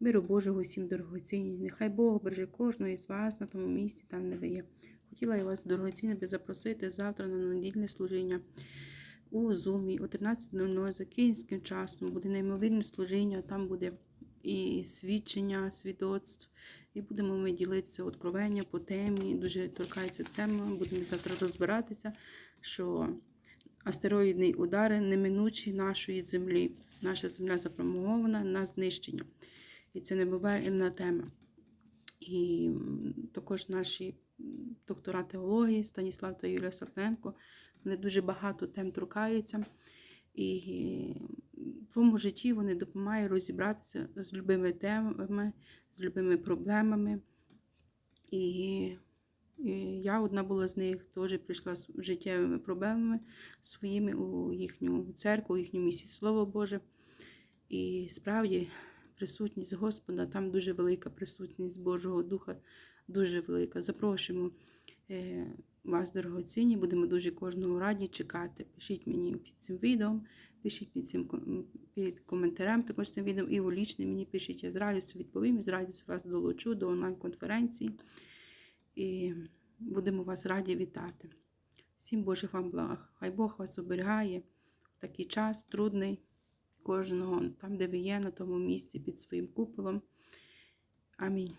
Миру Божого всім дорогоцінні. Нехай Бог береже кожного із вас на тому місці, там де ви є. Хотіла я вас дорогоцінно запросити завтра на недільне служіння у Зумі о 13.00 за київським часом. Буде неймовірне служіння, там буде і свідчення, свідоцтв. І будемо ми ділитися откровення по темі. Дуже торкається тема. Будемо завтра розбиратися, що астероїдні удари неминучі нашої землі. Наша земля запрограмована на знищення. І це небувальна тема. І також наші доктора теології Станіслав та Юлія Сартенко. Вони дуже багато тем торкаються. І в твоєму житті вони допомагають розібратися з любими темами, з любими проблемами. І, і я одна була з них, теж прийшла з життєвими проблемами своїми у їхню церкву, у їхню місію Слово Боже. І справді присутність Господа, там дуже велика присутність Божого Духа, дуже велика. Запрошуємо е, вас, дорогоцінні, будемо дуже кожного раді чекати. Пишіть мені під цим відео, пишіть під цим під коментарем також цим відео і у лічне мені пишіть, я з радістю відповім, і з радістю вас долучу до онлайн-конференції. І будемо вас раді вітати. Всім Божих вам благ. Хай Бог вас оберігає в такий час трудний кожного там, де ви є, на тому місці під своїм куполом. Амінь.